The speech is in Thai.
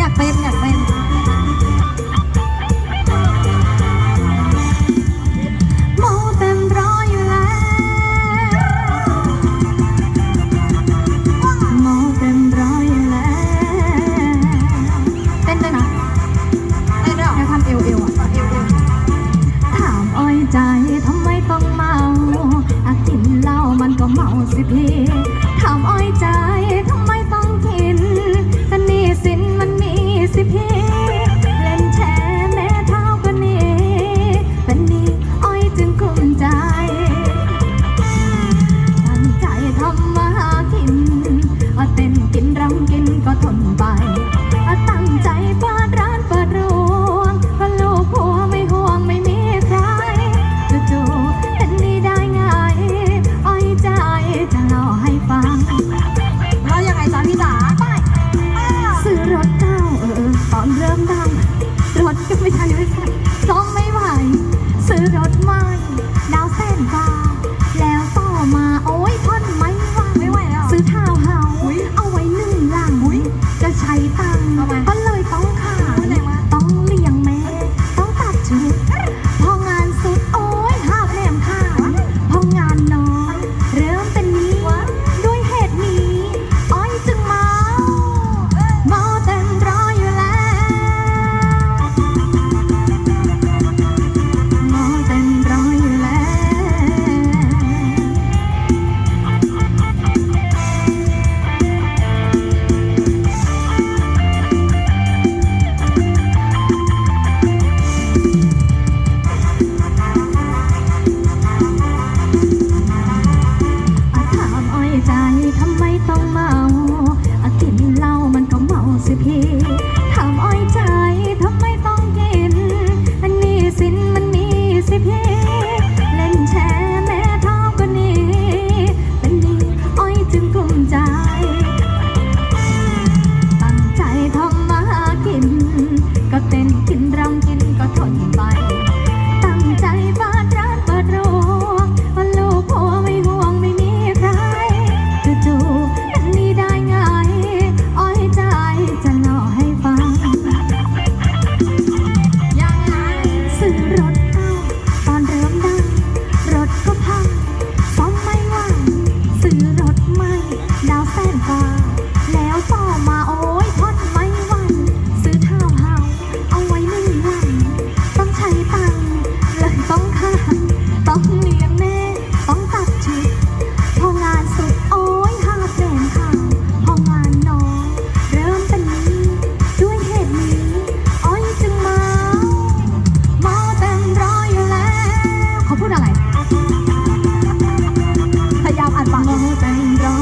อยากเป็นอยากเป็นโมเต็มร้อยแล้วโมเต็มร้อยแล้วเต้นด้วยนเต้นด้วหรอเมเอวเอวอะถามอ้อยใจทำไมต้องเมาอากินเหล้ามันก็เมาสิพี่ คนไปตั้งใจปิร้านปิดรวงเราะลูกผัวไม่ห่วงไม่มีใครจู่ๆเป็นนี้ได้ไงอ้อยใจจะเล่าให้ฟัง Bye-bye. Thank. 我等待